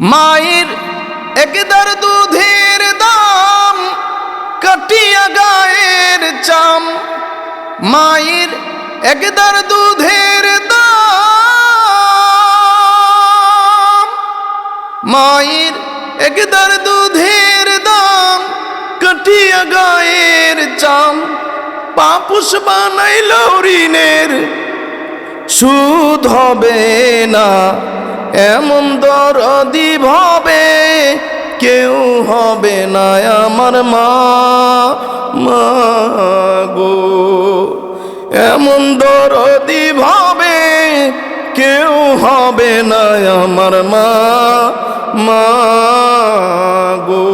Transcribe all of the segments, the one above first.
মায়ের একদার দুধের দাম কাটিয়া গায়ের চাম। মায়ের একদার দুধের দাম, মায়ের একদার দুধের দাম কাটিয়া গায়ের চাম। পাপুষ বানাইল ঋণের সুদ হবে না। এমন দরদি ভাবে কেউ হবে না আমার মা গো। এমন দরদি ভাবে কেউ হবে না আমার মা মা গো।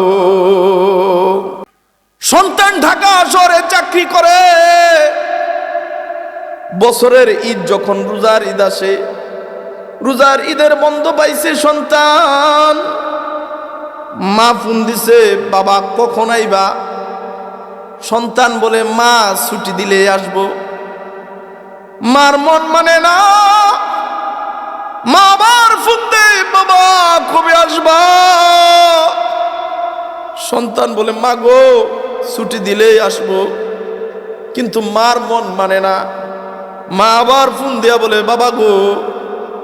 সন্তান ঢাকা শহরে চাকরি করে, বছরের ঈদ যখন রোজার ঈদ আসে রোজার ঈদের বন্ধ পাইছে সন্তান। মা ফোন দিছে, বাবা, কখন আইবা? সন্তান বলে, মা, ছুটি দিলে আসব। মার মন মানে না। মা আবার ফোন দে বাবা, কবে আসবা? সন্তান বলে, মা গো, ছুটি দিলেই আসব। কিন্তু মার মন মানে না। মা আবার ফোন দিয়া বলে, বাবা গো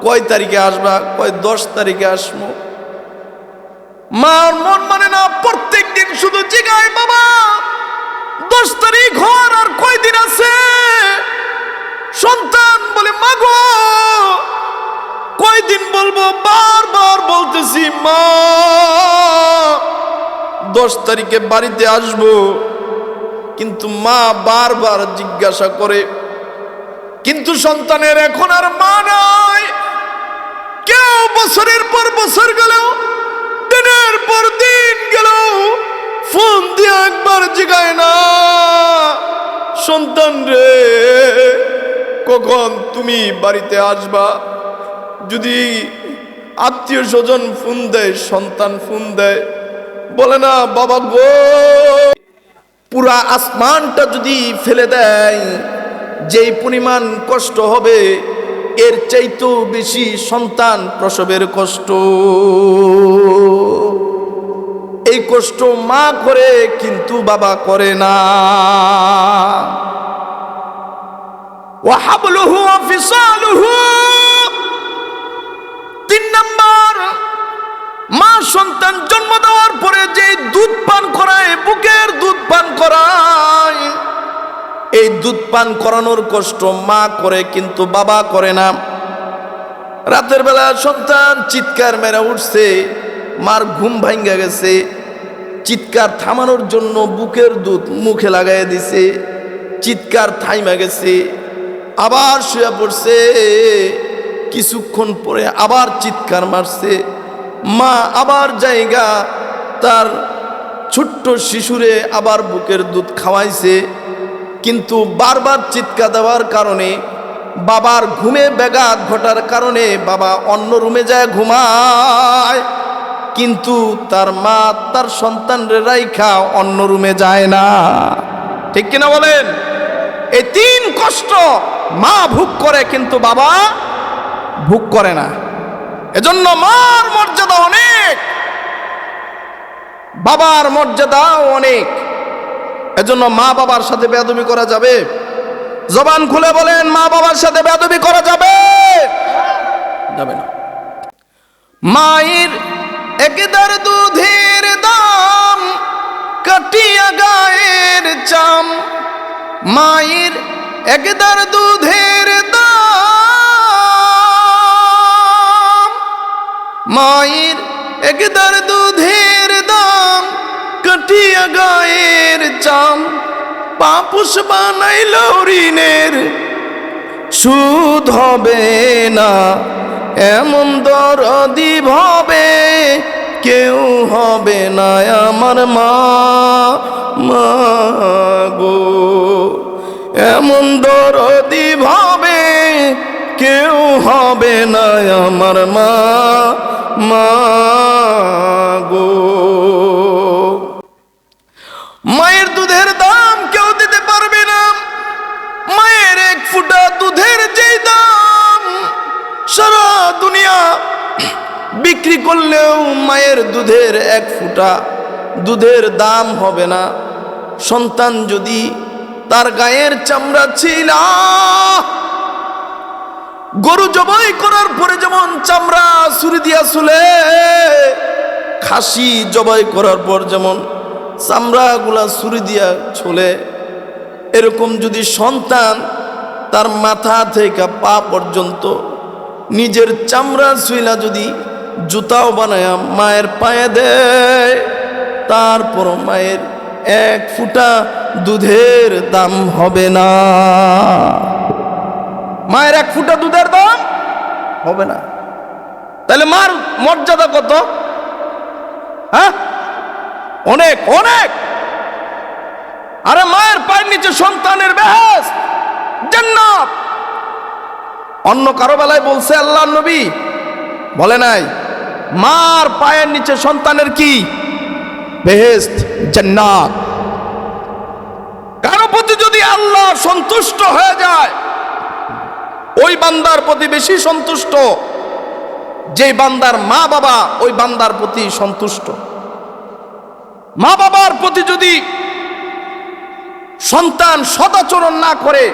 কয় তারিখে আসবা, কয় দশ তারিখে আসব? মার মন মানে না, প্রত্যেক দিন শুধু জিগায়, বাবা, দশ তারিখ হওয়ার আর কয়দিন আছে? সন্তান বলে মা গো কয়দিন বলব? বারবার বলতেছি, মা, দশ তারিখে বাড়িতে আসব। কিন্তু মা বারবার জিজ্ঞাসা করে, কিন্তু সন্তানের এখন আর মা নাই। কেউ বছরের পর বছর গেল দিনের পর দিন গেল ফোন দিয়ে একবার জিগায় না। সন্তান রে, কখন তুমি বাড়িতে আসবা? যদি আত্মীয় স্বজন ফোন দেয়, সন্তান ফোন দেয়, বলে না, বাবা গো, পুরা আসমানটা যদি ফেলে দেয়, যেই পরিমাণ কষ্ট হবে এর চাইতেও বেশি সন্তান প্রসবের কষ্ট। এই কষ্ট মা করে কিন্তু বাবা করে না। তিন নাম্বার, মা সন্তান জন্ম দেওয়ার পরে যে দুধ পান করায়, বুকের দুধ পান করায় এই দুধ পান করানোর কষ্ট মা করে, কিন্তু বাবা করে না। রাতের বেলা সন্তান চিৎকার মেরা উঠছে, মার ঘুম ভাঙ্গা গেছে, চিৎকার থামানোর জন্য বুকের দুধ মুখে লাগাই দিছে, চিৎকার থাইমা গেছে, আবার শুয়ে পড়ছে। কিছুক্ষণ পরে আবার চিৎকার মারছে। মা আবার জায়গা তার ছোট্ট শিশুরে আবার বুকের দুধ খাওয়াইছে। কিন্তু বারবার চিৎকার দেওয়ার কারণে বাবার ঘুমে ব্যাঘাত ঘটার কারণে বাবা অন্য রুমে যায় ঘুমায়। কিন্তু তার মা তার সন্তানরে রাইখা অন্য রুমে যায় না। ঠিক কিনা বলেন? এই তিন কষ্ট মা ভোগ করে কিন্তু বাবা ভোগ করে না। এজন্য মার মর্যাদা অনেক। বাবার মর্যাদাও অনেক। এজন্য মা বাবার সাথে বেয়াদবি করা যাবে। জবান খুলে বলেন, মা বাবার সাথে বেয়াদবি করা যাবে। যাবে না। মায়ের একদার দুধের দাম, কাটিয়া গায়ের চাম। মায়ের একদার দুধের দাম, মায়ের একদার দুধের দাম, কাটিয়া গায়ের চাম পাপুষ বানাইল ঋণের। সুদ হবে না, এমন দরদি ভাবে কেউ হবে না আমার মা গো। এমন দরদি ভাবে কেউ হবে না আমার মা মা গো। বিক্রি করলেও মায়ের দুধের এক ফুটা দুধের দাম হবে না। সন্তান যদি তার গায়ের চামড়া ছিল, গরু জবাই করার পরে যেমন চামড়া ছুরি দিয়া চুলে, খাসি জবাই করার পর যেমন চামড়াগুলা ছুরি দিয়া ছোলে এরকম যদি সন্তান তার মাথা থেকে পা পর্যন্ত নিজের চামড়া ছুইলা যদি জুতাও বানায় মায়ের পায়ে দেয়। তারপর মায়ের এক ফুটা দুধের দাম হবে না। মায়ের এক ফুটা দুধের দাম হবে না। তাহলে মার মর্যাদা কত? হ্যাঁ? অনেক অনেক। আরে মায়ের পায়ের নিচে সন্তানের বেহেস অন্য কারও বেলায় বলছে আল্লাহ নবী বলে নাই, মার পায়ের নিচে সন্তানের কি? বেহেস্ত জান্নাত। কারও প্রতি যদি আল্লাহ সন্তুষ্ট হয়ে যায়, ওই বান্দার প্রতি বেশি সন্তুষ্ট। যে বান্দার মা বাবা, ওই বান্দার প্রতি সন্তুষ্ট। মা বাবার প্রতি যদি সন্তান সদাচরণ না করে,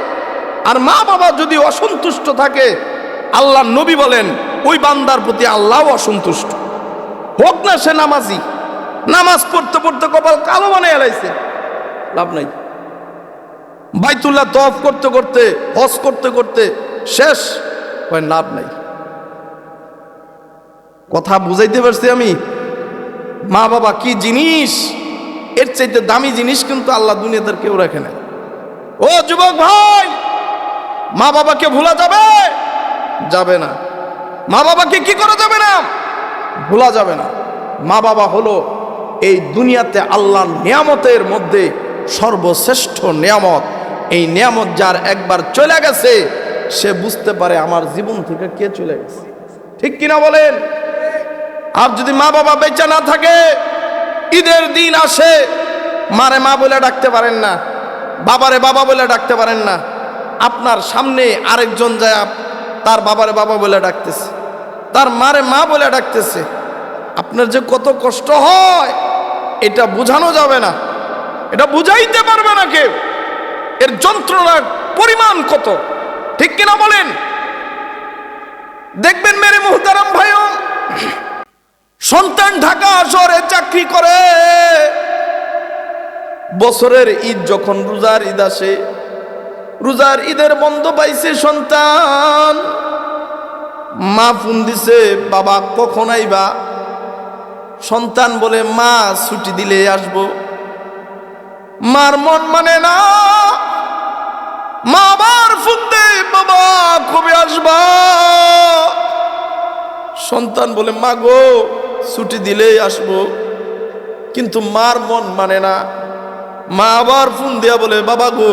আর মা বাবা যদি অসন্তুষ্ট থাকে আল্লাহ নবী বলেন, ওই বান্দার প্রতি আল্লাহ অসন্তুষ্ট। হোক না সে নামাজি, নামাজ পড়তে পড়তে কপাল কালো বানিয়ে এলাইছে লাভ নাই। বাইতুল্লাহ তফ করতে করতে, হজ করতে করতে শেষ লাভ নাই। কথা বুঝাইতে পারছি আমি? মা বাবা কি জিনিস? এর চাইতে দামি জিনিস কিন্তু আল্লাহ দুনিয়াদের কেউ রাখে না। ও যুবক ভাই, মা বাবাকে ভোলা যাবে? যাবে না। মা বাবাকে কি করা যাবে না? ভোলা যাবে না। মা বাবা হলো এই দুনিয়াতে আল্লাহর নিয়ামতের মধ্যে সর্বশ্রেষ্ঠ নিয়ামত। এই নিয়ামত যার একবার চলে গেছে, সে বুঝতে পারে আমার জীবন থেকে কে চলে গেছে। ঠিক কিনা বলেন? আর যদি মা বাবা বেঁচে না থাকে, ঈদের দিন আসে, মারে মা বলে ডাকতে পারেন না, বাবারে বাবা বলে ডাকতে পারেন না। আপনার সামনে আরেকজন যায় তার বাবারে বাবা বলে ডাকতেছে। তার মারে মা বলে ডাকতেছে। আপনার যে কত কষ্ট হয়, এটা বোঝানো যাবে না। এটা বুঝাইতে পারবে না কেউ। এর যন্ত্রণার পরিমাণ কত? ঠিক কিনা বলেন? দেখবেন মেরে মুহতারাম ভাইও, সন্তান ঢাকা শহরে চাকরি করে। বছরের ঈদ যখন রোজার ঈদ আসে রোজার ঈদের বন্ধ পাইছে সন্তান। মা ফোন দিছে, বাবা, কখন আইবা? সন্তান বলে, মা, ছুটি দিলে আসব। মার মন মানে না। মা আবার ফোন দেয়, বাবা, কবে আসবা? সন্তান বলে, মা গো, ছুটি দিলেই আসব। কিন্তু মার মন মানে না। মা আবার ফোন দেয়া বলে, বাবা গো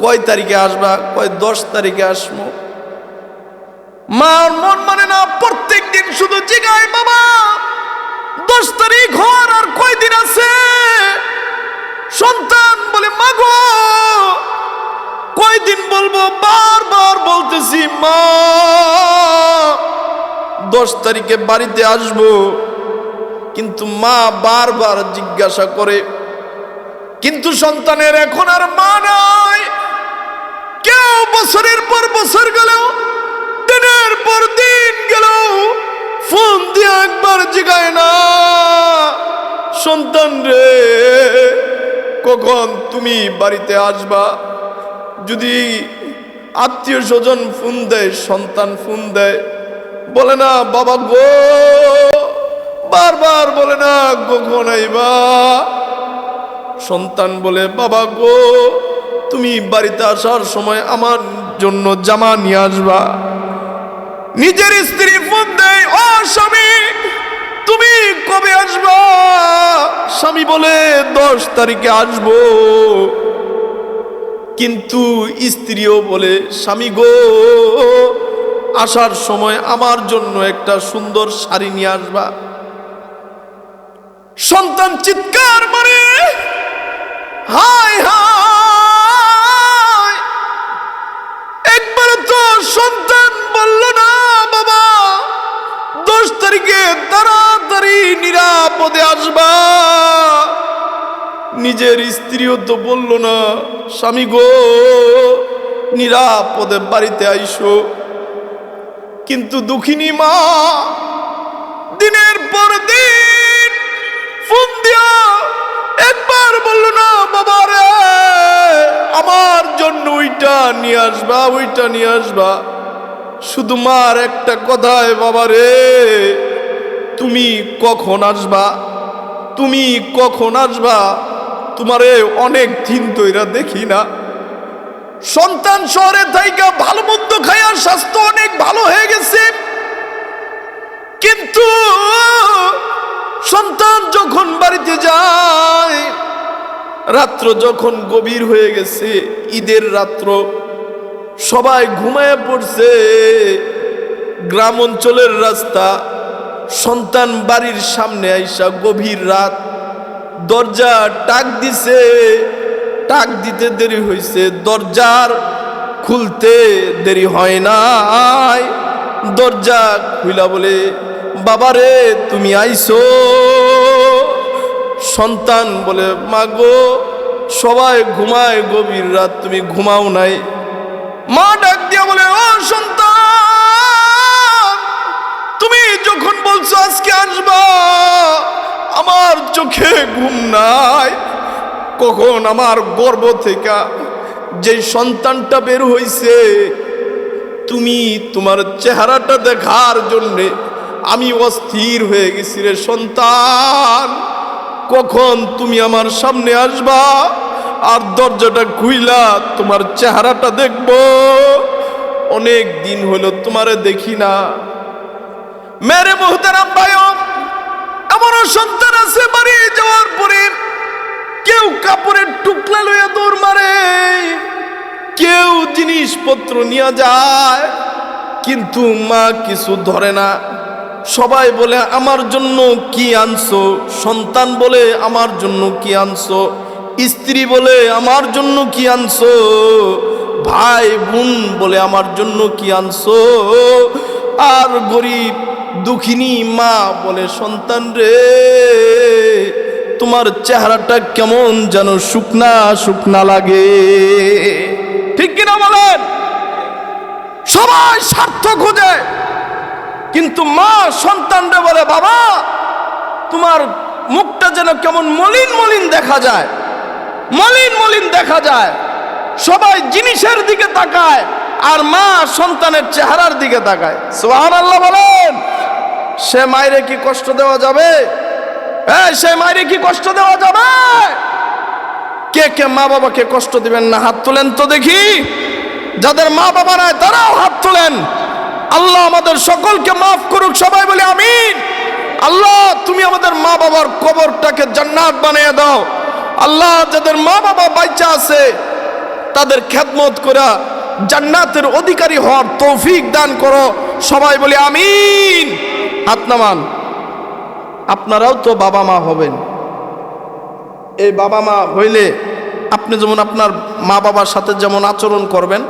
কয় তারিখে আসবা? কয় দশ তারিখে আসব? মার মন মানে না প্রত্যেক দিন শুধু জিগায়, বাবা, দশ তারিখ হওয়ার আর কয়দিন আছে? সন্তান বলে মা গো কয়দিন বলব? বারবার বলতেছি, মা, দশ তারিখে বাড়িতে আসব। কিন্তু মা বারবার জিজ্ঞাসা করে, কিন্তু সন্তানের এখন আর মা নাই। কেউ বছরের পর বছর গেল দিনের পর দিন গেল ফোন দিয়ে একবার জিগায় না। সন্তান রে, কখন তুমি বাড়িতে আসবা? যদি আত্মীয় স্বজন ফোন দেয়, সন্তান ফোন দেয়, বলে না, বাবা গো। বারবার বলে না, কখন আইবা? সন্তান বলে, বাবা গো। তুমি বাড়িতে আসার সময় আমার জন্য জামা নিয়ে আসবা। নিজের স্ত্রী দেয় ও স্বামী, তুমি কবে আসবা? স্বামী বলে, দশ তারিখে আসব। কিন্তু স্ত্রীও বলে, স্বামী গো, আসার সময় আমার জন্য একটা সুন্দর শাড়ি নিয়ে আসবা। সন্তান চিৎকার মারে তো বলল না, স্বামী গো, নিরাপদে বাড়িতে আইসো। কিন্তু দুঃখিনী মা, দিনের পর দিন ফোন দিয়া একবার বলল না, বাবা রে, আমার জন্য ওইটা নিয়ে আসবা, ওইটা নিয়ে আসবা। শুধু মার একটা কথায়, বাবা রে, তুমি কখন আসবা? তুমি কখন আসবা? তোমারে অনেক দিন তৈরা দেখি না। সন্তান শহরে থাইকা ভালো মন্দ খাইয়ার স্বাস্থ্য অনেক ভালো হয়ে গেছে। কিন্তু সন্তান যখন বাড়িতে যায়, রাত্র যখন গভীর হয়ে গেছে, ঈদের রাত্র, সবাই ঘুমায় পড়ছে। গ্রাম অঞ্চলের রাস্তা, সন্তান বাড়ির সামনে আইসা গভীর রাত। দরজা টাক দিছে, টাক দিতে দেরি হয়েছে দরজার খুলতে দেরি হয় নাই। দরজা খুইলা বলে, বাবারে, তুমি আইসো সন্তান বলে মা গো সবাই ঘুমায় গভীর রাত, তুমি ঘুমাও নাই। মা ডাক দিয়া বলে, ও সন্তান, তুমি যখন বলছো আজকে আসবা আমার চোখে ঘুম নাই। কখন আমার গর্ব থেকে যে সন্তানটা বের হইছে, তুমি তোমার চেহারাটা দেখার জন্যে আমি অস্থির হয়ে গেছি রে সন্তান। কখন তুমি আমার সামনে আসবা আর দরজাটা খুইলা তোমার চেহারাটা দেখব। অনেক দিন হলো তোমারে দেখি না। মেরে মোহতারাম ভাইম এমনও সন্তান আছে বাড়ি যাওয়ার পরে কেউ কাপড়ের টুকলা লইয়া দৌড় মারে, কেউ জিনিসপত্র নিয়ে যায়, কিন্তু মা কিছু ধরে না। সবাই বলে, আমার জন্য কি আনছো? সন্তান বলে, আমার জন্য কি আনছো? স্ত্রী বলে, আমার জন্য কি আনছো? ভাই বোন বলে, আমার জন্য কি আনছো? আর গরিব দুঃখিনী মা বলে, সন্তান রে, তোমার চেহারাটা কেমন যেন শুকনা শুকনা লাগে। ঠিক কিনা বলেন? সবাই স্বার্থ খোঁজে। কিন্তু মা সন্তানরে বলে, বাবা, তোমার মুখটা যেন কেমন মলিন মলিন দেখা যায়, মলিন মলিন দেখা যায়। সবাই জিনিসের দিকে তাকায় আর মা সন্তানের চেহারার দিকে তাকায়। সোহান আল্লাহ বলেন। সে মায়েরে কি কষ্ট দেওয়া যাবে? সে মায়েরে কি কষ্ট দেওয়া যাবে? কে কে মা বাবাকে কষ্ট দিবেন না? হাত তুলেন তো দেখি। যাদের মা বাবা নাই, তারাও হাত তুলেন। আল্লাহ আমাদের সকলকে মাফ করুক, সবাই বলে আমিন। আল্লাহ, তুমি আমাদের মা বাবার কবরটাকে জান্নাত বানিয়ে দাও। আল্লাহ, যাদের মা বাবা বাচ্চা আছে, তাদের খেদমত করা জান্নাতের অধিকারী হওয়ার তৌফিক দান করো। সবাই বলে আমিন। হাত আপনারাও তো বাবা মা হবেন। এই বাবা মা হইলে আপনি যেমন আপনার মা বাবার সাথে যেমন আচরণ করবেন,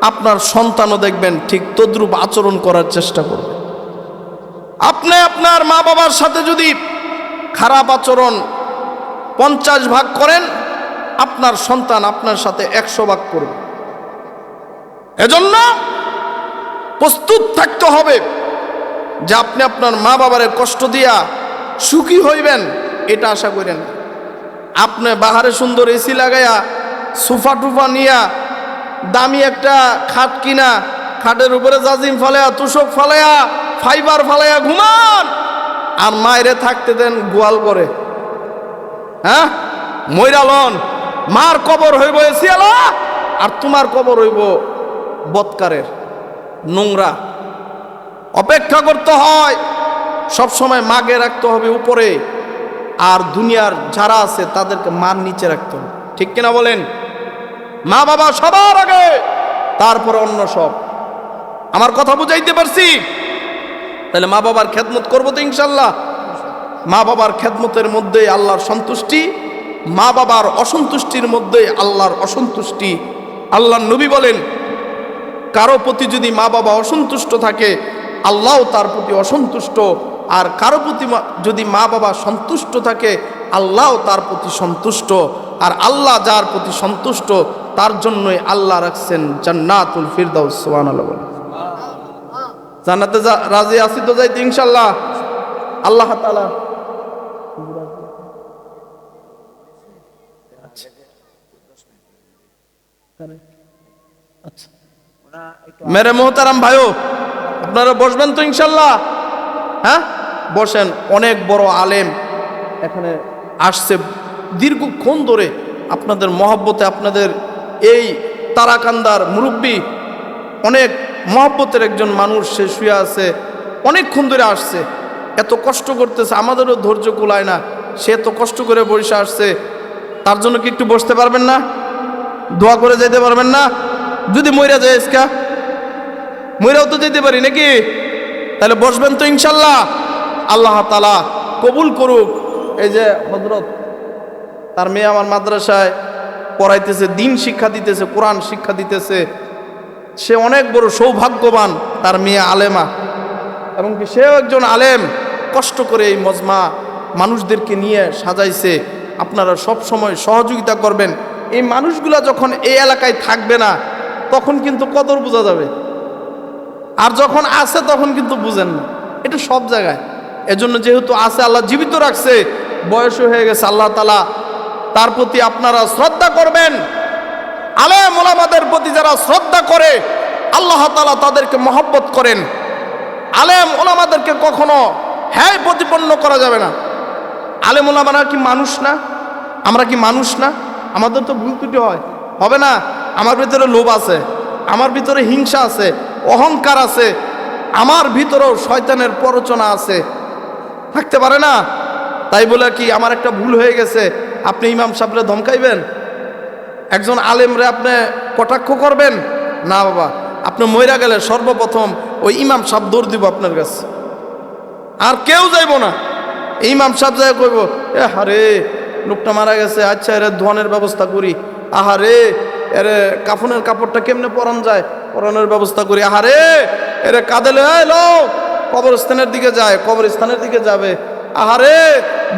আপনার সন্তানও দেখবেন ঠিক তদ্রূপ আচরণ করার চেষ্টা করবে। আপনি আপনার মা বাবার সাথে যদি খারাপ আচরণ পঞ্চাশ ভাগ করেন, আপনার সন্তান আপনার সাথে একশো ভাগ করবে। এজন্য প্রস্তুত থাকতে হবে। যে আপনি আপনার মা বাবারে কষ্ট দিয়া সুখী হইবেন, এটা আশা করেন আপনি বাহারে সুন্দর এসি লাগাইয়া, সোফা টুফা নিয়া, দামি একটা খাট কিনা, খাটের উপরে জাজিম ফালাইয়া, তুষক ফালাইয়া, ফাইবার ফালাইয়া ঘুমান, আর মায়েরে থাকতে দেন গোয়াল করে। হ্যাঁ? ময়রালন মার কবর হইব এসিয়ালা আর তোমার কবর হইব বৎকারের নোংরা। অপেক্ষা করতে হয়। সব সময় মাগে রাখতে হবে উপরে। আর দুনিয়ার যারা আছে, তাদেরকে মার নিচে রাখতে হবে। ঠিক কিনা বলেন? মা বাবা সবার আগে, তারপরে অন্য সব। আমার কথা বুঝাইতে পারছি? তাহলে মা বাবার খেদমত করব তো ইনশাল্লাহ মা বাবার খেদমতের মধ্যে আল্লাহর সন্তুষ্টি, মা বাবার অসন্তুষ্টির মধ্যে আল্লাহর অসন্তুষ্টি। আল্লাহর নবী বলেন, কারও প্রতি যদি মা বাবা অসন্তুষ্ট থাকে আল্লাহ তার প্রতি অসন্তুষ্ট। আর কারও প্রতি যদি মা বাবা সন্তুষ্ট থাকে আল্লাহ তার প্রতি সন্তুষ্ট। আর আল্লাহ যার প্রতি সন্তুষ্ট তার জন্যই আল্লাহ রাখছেন জান্নাতুল ফিরদাউস সুবহানাল্লাহ বলে জান্নাতে রাজি আছি তো যাইতে ইনশাল্লাহ আল্লাহ তাআলা মেরে মোহতারাম ভাইও। আপনারা বসবেন তো ইনশাল্লাহ। হ্যাঁ? বসেন, অনেক বড় আলেম এখানে আসছে। দীর্ঘক্ষণ ধরে আপনাদের মহব্বতে আপনাদের এই তারাকান্দার মুরব্বী, অনেক মহব্বতের একজন মানুষ সে শুয়ে আছে, অনেকক্ষণ ধরে আসছে। এত কষ্ট করতেছে, আমাদেরও ধৈর্য কুলায় না। সে এত কষ্ট করে বসে আসছে। তার জন্য কি একটু বসতে পারবেন না? দোয়া করে যেতে পারবেন না? যদি মইরা যায় ইসকা মইরাও তো যেতে পারি, নাকি? তাহলে বসবেন তো ইনশাল্লাহ। আল্লাহ তালা কবুল করুক। এই যে হজরত তার মেয়ে আমার মাদ্রাসায় পড়াইতেছে, দিন শিক্ষা দিতেছে, কোরআন শিক্ষা দিতেছে। সে অনেক বড় সৌভাগ্যবান, তার মেয়ে আলেমা। এবং সেও একজন আলেম, কষ্ট করে এই মজমা মানুষদেরকে নিয়ে সাজাইছে। আপনারা সব সময় সহযোগিতা করবেন। এই মানুষগুলা যখন এই এলাকায় থাকবে না, তখন কিন্তু কদর বোঝা যাবে। আর যখন আছে তখন কিন্তু বুঝেন না। এটা সব জায়গায়। এজন্য যেহেতু আছে, আল্লাহ জীবিত রাখছে বয়স হয়ে গেছে, আল্লাহ তালা তার প্রতি আপনারা শ্রদ্ধা করবেন। আলেম ওলামাদের প্রতি যারা শ্রদ্ধা করে, আল্লাহ তালা তাদেরকে মহব্বত করেন। আলেম ওলামাদেরকে কখনো হ্যাঁ প্রতিপন্ন করা যাবে না। আলেম ওলামারা কি মানুষ না? আমরা কি মানুষ না? আমাদের তো ভুল হয়। হবে না? আমার ভিতরে লোভ আছে, আমার ভিতরে হিংসা আছে অহংকার আছে, আমার ভিতরেও শয়তানের প্ররোচনা আছে। থাকতে পারে না? তাই বলে কি, আমার একটা ভুল হয়ে গেছে, আপনি ইমাম সাহেবরে ধমকাইবেন? একজন আলেমরে আপনি কটাক্ষ করবেন? না বাবা, আপনি মইরা গেলে সর্বপ্রথম ওই ইমাম সাহেব দৌড় দিব আপনার কাছে। আর কেউ যাইব না। ইমাম সাহেব যাই কইব, এ হারে, লোকটা মারা গেছে আচ্ছা এর ধোয়ানের ব্যবস্থা করি। আহারে, এর কাফনের কাপড়টা কেমনে পরান যায়? পরানোর ব্যবস্থা করি। আহারে, এর কাঁদেলে এলো কবরস্থানের দিকে যায়, কবরস্থানের দিকে যাবে। আহারে,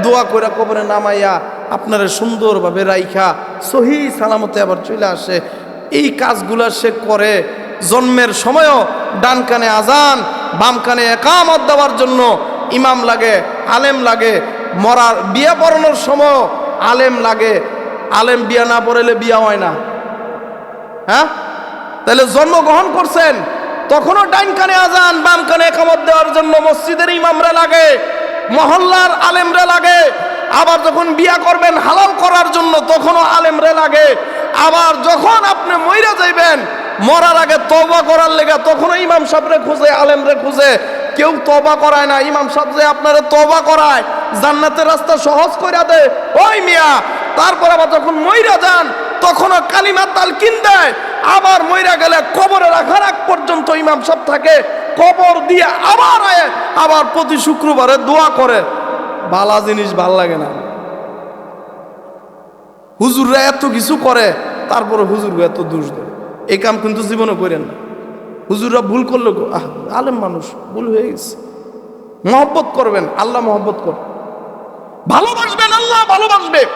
দোয়া কইরা কবরে নামাইয়া আপনারা সুন্দরভাবে রাইখা, সহি সালামতে আবার চলে আসে। এই কাজগুলা সে করে, জন্মের সময়ও ডান কানে আজান, বাম কানে একামত দেওয়ার জন্য ইমাম লাগে, আলেম লাগে। মরার, বিয়া পড়ানোর সময় আলেম লাগে। আলেম বিয়া না পড়াইলে বিয়া হয় না। হ্যাঁ? তাহলে জন্মগ্রহণ করছেন, তখনও ডাইন কানে আজান, বাম কানে একামত দেওয়ার জন্য মসজিদের ইমামরা লাগে, মহল্লার আলেমরা লাগে, আবার যখন বিয়া করবেন হালাল করার জন্য তখনও আলেমরে লাগে, আবার যখন আপনি মইরা যাইবেন, মরার আগে তবা করার লেগে তখনও ইমাম সাহেবরে খুঁজে, আলেমরে খুঁজে, কেউ তবা করায় না, ইমাম সাহেব যে আপনারা তবা করায়, জান্নাতের রাস্তা সহজ করে দেয় ওই মিয়া, তারপর আবার যখন মইরা যান, তখনও কালিমা তালকিন দেয় আবার মইরা গেলে কবরে রাখার আগ পর্যন্ত ইমাম সাহেব থাকে, কবর দিয়ে আবার আয়, আবার প্রতি শুক্রবারে দোয়া করে। বালা জিনিস ভালো লাগে না। হুজুররা এত কিছু করে, তারপরে হুজুররা এত দোষ দেয়। এই কাম কিন্তু জীবনে করেন না। হুজুররা ভুল করল আহ, আলেম মানুষ, ভুল হয়ে গেছে। মহব্বত করবেন, আল্লাহ মহব্বত কর। ভালোবাসবেন, আল্লাহ ভালোবাসবে।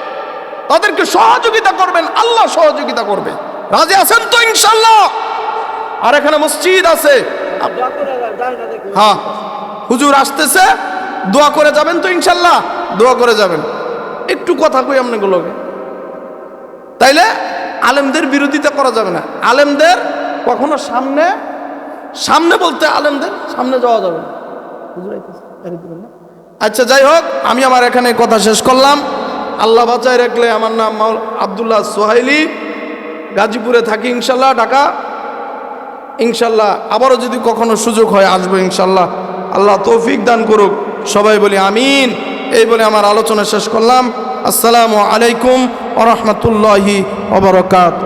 তাদেরকে সহযোগিতা করবেন, আল্লাহ সহযোগিতা করবে। রাজি আছেন তো ইনশাল্লাহ আর এখানে মসজিদ আছে। হ্যাঁ হুজুর আসতেছে, দোয়া করে যাবেন তো ইনশাল্লাহ দোয়া করে যাবেন। একটু কথা কই আপনাগুলোকে। তাইলে আলেমদের বিরোধিতা করা যাবে না। আলেমদের কখনো সামনে সামনে বলতে আলেমদের সামনে যাওয়া যাবে না? আচ্ছা যাই হোক, আমি আমার এখানে কথা শেষ করলাম। আল্লাহ বাঁচায় রাখলে আমার নাম আবদুল্লাহ সোহাইলি। গাজীপুরে থাকি, ইনশাল্লাহ ঢাকা, ইনশাল্লাহ আবারও যদি কখনো সুযোগ হয় আসব, ইনশাল্লাহ। আল্লাহ তৌফিক দান করুক। সবাই বলি আমিন। এই বলে আমার আলোচনা শেষ করলাম। আসসালামু আলাইকুম ওরহমতুল্লাহি ওবরকাত